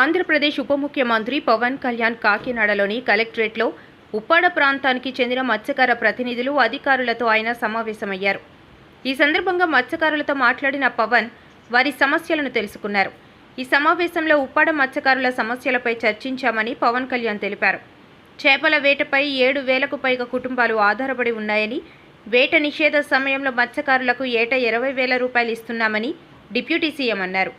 ఆంధ్రప్రదేశ్ ఉప ముఖ్యమంత్రి పవన్ కళ్యాణ్ కాకినాడలోని కలెక్టరేట్లో ఉప్పాడ ప్రాంతానికి చెందిన మత్స్యకార ప్రతినిధులు అధికారులతో ఆయన సమావేశమయ్యారు. ఈ సందర్భంగా మత్స్యకారులతో మాట్లాడిన పవన్ వారి సమస్యలను తెలుసుకున్నారు. ఈ సమావేశంలో ఉప్పాడ మత్స్యకారుల సమస్యలపై చర్చించామని పవన్ కళ్యాణ్ తెలిపారు. చేపల వేటపై ఏడు వేలకు పైగా కుటుంబాలు ఆధారపడి ఉన్నాయని వేట నిషేధ సమయంలో మత్స్యకారులకు ఏటా ఇరవై వేల రూపాయలు ఇస్తున్నామని డిప్యూటీ సీఎం అన్నారు.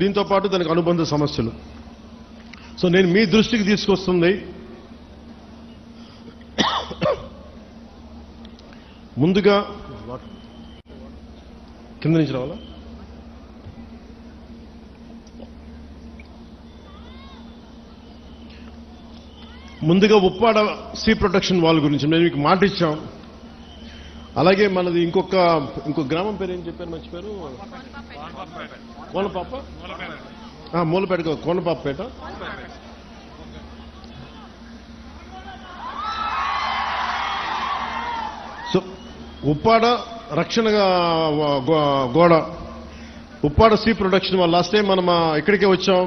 దీంతో పాటు దానికి అనుబంధ సమస్యలు. సో నేను మీ దృష్టికి తీసుకొస్తుంది. ముందుగా కింద నుంచి రావాలా? ముందుగా ఉప్పాడ సీ ప్రొటెక్షన్ వాల్ గురించి మేము మీకు మాట ఇచ్చాం. అలాగే మనది ఇంకొక ఇంకొక గ్రామం పేరు ఏం చెప్పారు మర్చిపోయారు కోనపాప? మూలపేట కాదు, కోనపాపపేట. సో ఉప్పాడ రక్షణ గోడ. ఉప్పాడ సీ ప్రొడక్షన్ వాళ్ళు లాస్ట్ టైం మనం ఇక్కడికే వచ్చాం.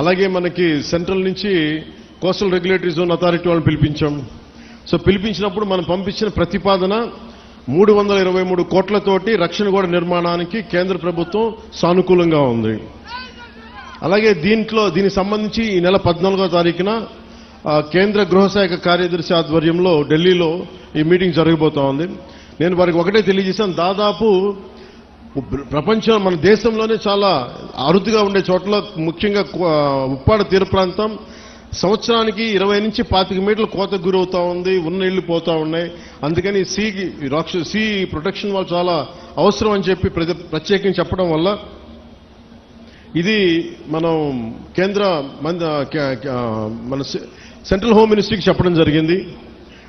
అలాగే మనకి సెంట్రల్ నుంచి కోస్టల్ రెగ్యులేటరీ జోన్ అథారిటీ వాళ్ళని పిలిపించాం. సో పిలిపించినప్పుడు మనం పంపించిన ప్రతిపాదన మూడు వందల ఇరవై మూడు కోట్లతోటి రక్షణ గోడ నిర్మాణానికి కేంద్ర ప్రభుత్వం సానుకూలంగా ఉంది. అలాగే దీంట్లో దీనికి సంబంధించి ఈ నెల పద్నాలుగో తారీఖున కేంద్ర గృహశాఖ కార్యదర్శి ఆధ్వర్యంలో ఢిల్లీలో ఈ మీటింగ్ జరగబోతా ఉంది. నేను వారికి ఒకటే తెలియజేశాను. దాదాపు ప్రపంచం మన దేశంలోనే చాలా అరుదుగా ఉండే చోట్ల ముఖ్యంగా ఉప్పాడ తీర ప్రాంతం సంవత్సరానికి ఇరవై నుంచి పాతిక మీటర్ల కోతకు గురవుతా ఉంది ఉన్న ఇళ్ళు పోతా ఉన్నాయి. అందుకని సీ రాక్ష సీ ప్రొటెక్షన్ వాళ్ళు చాలా అవసరం అని చెప్పి ప్రతి- ప్రత్యేకించి చెప్పడం వల్ల ఇది మనం కేంద్ర మంద- మన సె- సెంట్రల్ హోమ్ మినిస్ట్రీకి చెప్పడం జరిగింది.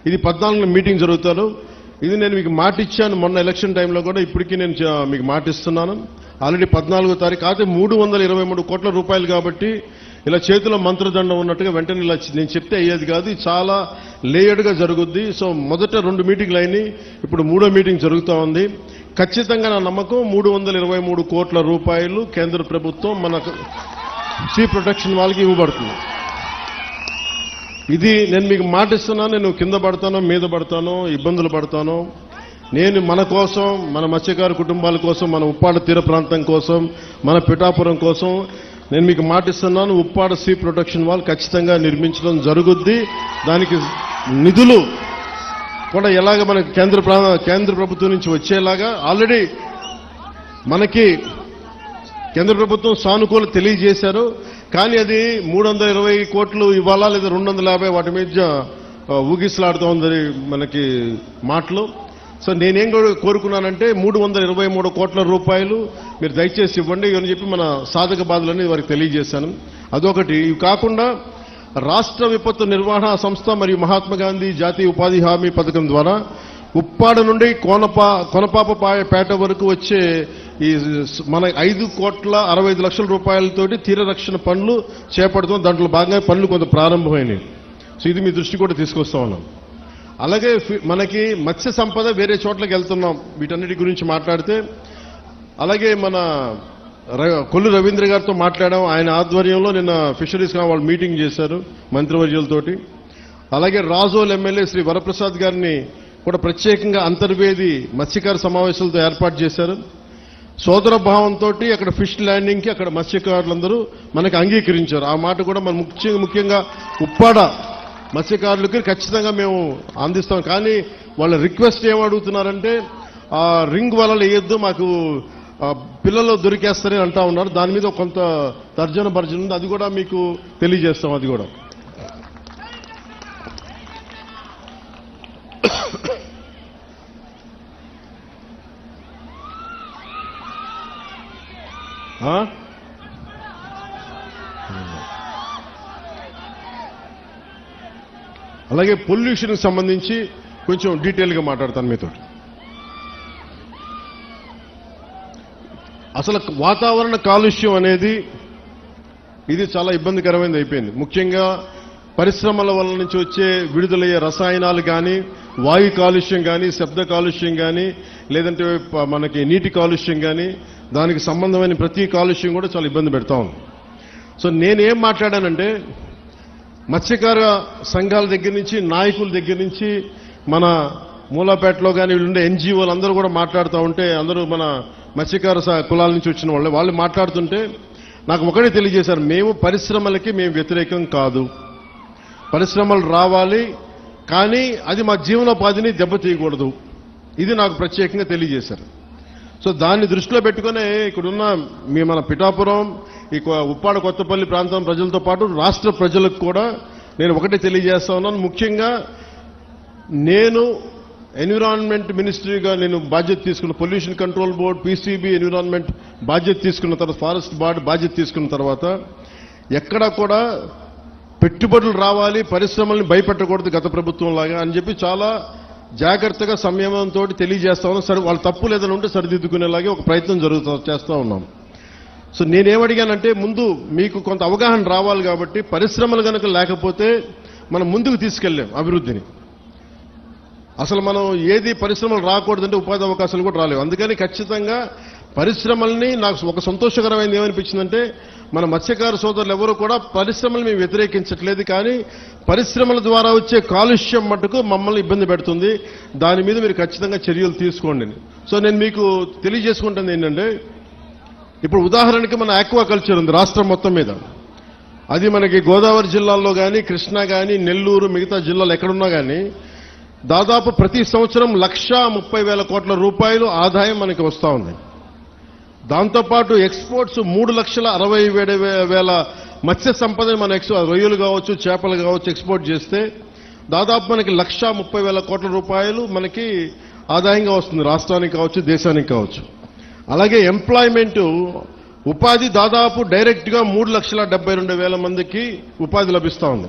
ఇది పద్నాలుగులో మీటింగ్ జరుగుతారు. ఇది నేను మీకు మాట ఇచ్చాను మొన్న ఎలక్షన్ టైంలో కూడా ఇప్పటికీ నేను మీకు మాట ఇస్తున్నాను ఆల్రెడీ పద్నాలుగో తారీఖు అయితే మూడు వందల ఇరవై మూడు కోట్ల రూపాయలు కాబట్టి ఇలా చేతిలో మంత్రదండం ఉన్నట్టుగా వెంటనే ఇలా నేను చెప్తే అయ్యేది కాదు. ఇది చాలా లేయర్డ్గా జరుగుద్ది. సో మొదట రెండు మీటింగ్లు అయినాయి. ఇప్పుడు మూడో మీటింగ్ జరుగుతూ ఉంది. ఖచ్చితంగా నా నమ్మకం మూడు వందల ఇరవై మూడు కోట్ల రూపాయలు కేంద్ర ప్రభుత్వం మనకు సీ ప్రొటెక్షన్ వాళ్ళకి ఇవ్వబడుతుంది. ఇది నేను మీకు మాటిస్తున్నా నేను కింద పడతానో మీద పడతానో ఇబ్బందులు పడతానో. నేను మన కోసం మన మత్స్యకారు కుటుంబాల కోసం మన ఉప్పాడ తీర ప్రాంతం కోసం మన పిఠాపురం కోసం నేను మీకు మాటిస్తున్నాను ఉప్పాడ సీ ప్రొటెక్షన్ వాల్ ఖచ్చితంగా నిర్మించడం జరుగుద్ది. దానికి నిధులు కూడా ఎలాగ మనకి కేంద్ర ప్రా- కేంద్ర ప్రభుత్వం నుంచి వచ్చేలాగా ఆల్రెడీ మనకి కేంద్ర ప్రభుత్వం సానుకూల తెలియజేశారు. కానీ అది మూడు వందల ఇరవై కోట్లు ఇవ్వాలా లేదా రెండు వందల యాభై వాటి మీద ఊగిసలాడుతూ ఉందని మనకి మాటలు. సో నేనేం కూడా కోరుకున్నానంటే మూడు వందల ఇరవై మూడు కోట్ల రూపాయలు మీరు దయచేసి ఇవ్వండి అని చెప్పి మన సాధక బాధలని వారికి తెలియజేశాను. అదొకటి. ఇవి కాకుండా రాష్ట్ర విపత్తు నిర్వహణ సంస్థ మరియు మహాత్మా గాంధీ జాతీయ ఉపాధి హామీ పథకం ద్వారా ఉప్పాడ నుండి కోనపా కొనపాప పేట వరకు వచ్చే ఈ మన ఐదు కోట్ల అరవై ఐదు లక్షల రూపాయలతోటి తీర రక్షణ పనులు చేపడుతాం దాంట్లో భాగంగా పనులు కొంత ప్రారంభమైనవి సో ఇది మీ దృష్టి కూడా తీసుకొస్తా ఉన్నాం. అలాగే మనకి మత్స్య సంపద వేరే చోట్లకి వెళ్తున్నాం. వీటన్నిటి గురించి మాట్లాడితే అలాగే మన కొల్లు రవీంద్ర గారితో మాట్లాడాం. ఆయన ఆధ్వర్యంలో నిన్న ఫిషరీస్ వాళ్ళు మీటింగ్ చేశారు మంత్రివర్యులతోటి. అలాగే రాజోల్ ఎమ్మెల్యే శ్రీ వరప్రసాద్ గారిని కూడా ప్రత్యేకంగా అంతర్వేది మత్స్యకార సమావేశాలతో ఏర్పాటు చేశారు. సోదర భావంతో అక్కడ ఫిష్ ల్యాండింగ్కి అక్కడ మత్స్యకారులందరూ మనకు అంగీకరించారు. ఆ మాట కూడా మన ముఖ్యంగా ముఖ్యంగా ఉప్పాడ మత్స్యకారులకి ఖచ్చితంగా మేము అందిస్తాం. కానీ వాళ్ళ రిక్వెస్ట్ ఏమడుగుతున్నారంటే అడుగుతున్నారంటే ఆ రింగ్ వలలు వేయొద్దు మాకు పిల్లలు దొరికేస్తారని అంటా ఉన్నారు. దాని మీద కొంత తర్జన భర్జన ఉంది. అది కూడా మీకు తెలియజేస్తాం. అది కూడా. అలాగే పొల్యూషన్కి సంబంధించి కొంచెం డీటెయిల్గా మాట్లాడతాను మీతో అసలు వాతావరణ కాలుష్యం అనేది ఇది చాలా ఇబ్బందికరమైనది అయిపోయింది. ముఖ్యంగా పరిశ్రమల వల్ల నుంచి వచ్చే విడుదలయ్యే రసాయనాలు కానీ వాయు కాలుష్యం కానీ శబ్ద కాలుష్యం కానీ లేదంటే మనకి నీటి కాలుష్యం కానీ దానికి సంబంధమైన ప్రతి కాలుష్యం కూడా చాలా ఇబ్బంది పెడతా ఉంది. సో నేనేం మాట్లాడానంటే మత్స్యకార సంఘాల దగ్గర నుంచి నాయకుల దగ్గర నుంచి మన మూలాపేటలో కానీ వీళ్ళుండే ఎన్జిఓలు అందరూ కూడా మాట్లాడుతూ ఉంటే అందరూ మన మత్స్యకార కులాల నుంచి వచ్చిన వాళ్ళు వాళ్ళు మాట్లాడుతుంటే నాకు ఒకటే తెలియజేశారు మేము పరిశ్రమలకి మేము వ్యతిరేకం కాదు. పరిశ్రమలు రావాలి కానీ అది మా జీవనోపాధిని దెబ్బతీయకూడదు ఇది నాకు ప్రత్యేకంగా తెలియజేశారు. సో దాన్ని దృష్టిలో పెట్టుకునే ఇక్కడున్న మీ మన పిఠాపురం ఈ ఉప్పాడ కొత్తపల్లి ప్రాంతం ప్రజలతో పాటు రాష్ట్ర ప్రజలకు కూడా నేను ఒకటే తెలియజేస్తా ఉన్నాను. ముఖ్యంగా నేను ఎన్విరాన్మెంట్ మినిస్ట్రీగా నేను బాధ్యత తీసుకున్న pollution control board PCB environment బాధ్యత తీసుకున్న తర్వాత ఫారెస్ట్ బార్డ్ బాధ్యత తీసుకున్న తర్వాత ఎక్కడా కూడా పెట్టుబడులు రావాలి పరిశ్రమల్ని భయపెట్టకూడదు గత ప్రభుత్వం లాగా అని చెప్పి చాలా జాగ్రత్తగా సంయమంతో తెలియజేస్తా ఉన్నాం. సరే వాళ్ళ తప్పు లేదని ఉంటే సరిదిద్దుకునేలాగే ఒక ప్రయత్నం జరుగుతూ చేస్తూ ఉన్నాం. సో నేనేమడిగానంటే ముందు మీకు కొంత అవగాహన రావాలి కాబట్టి పరిశ్రమలు కనుక లేకపోతే మనం ముందుకు తీసుకెళ్ళాం అభివృద్ధిని. అసలు మనం ఏది పరిశ్రమలు రాకూడదంటే ఉపాధి అవకాశాలు కూడా రాలేవు. అందుకని ఖచ్చితంగా పరిశ్రమల్ని నాకు ఒక సంతోషకరమైనది ఏమనిపించిందంటే మన మత్స్యకార సోదరులు ఎవరు కూడా పరిశ్రమలు మేము వ్యతిరేకించట్లేదు కానీ పరిశ్రమల ద్వారా వచ్చే కాలుష్యం మటుకు మమ్మల్ని ఇబ్బంది పెడుతుంది. దాని మీద మీరు ఖచ్చితంగా చర్యలు తీసుకోండి సో నేను మీకు తెలియజేసుకుంటుంది ఏంటంటే ఇప్పుడు ఉదాహరణకి మన ఆక్వా కల్చర్ ఉంది రాష్ట్రం మొత్తం మీద. అది మనకి గోదావరి జిల్లాల్లో కానీ కృష్ణా కానీ నెల్లూరు మిగతా జిల్లాలు ఎక్కడున్నా కానీ దాదాపు ప్రతి సంవత్సరం లక్షా ముప్పై వేల కోట్ల రూపాయలు ఆదాయం మనకి వస్తూ ఉంది. దాంతోపాటు ఎక్స్పోర్ట్స్ మూడు లక్షల అరవై ఏడు వేల మత్స్య సంపదని మన ఎక్స్ రొయ్యలు కావచ్చు చేపలు కావచ్చు ఎక్స్పోర్ట్ చేస్తే దాదాపు మనకి లక్షా ముప్పై వేల కోట్ల రూపాయలు మనకి ఆదాయంగా వస్తుంది. రాష్ట్రానికి కావచ్చు దేశానికి కావచ్చు. అలాగే ఎంప్లాయ్మెంటు ఉపాధి దాదాపు డైరెక్ట్గా మూడు లక్షల డెబ్బై రెండు వేల మందికి ఉపాధి లభిస్తూ ఉంది.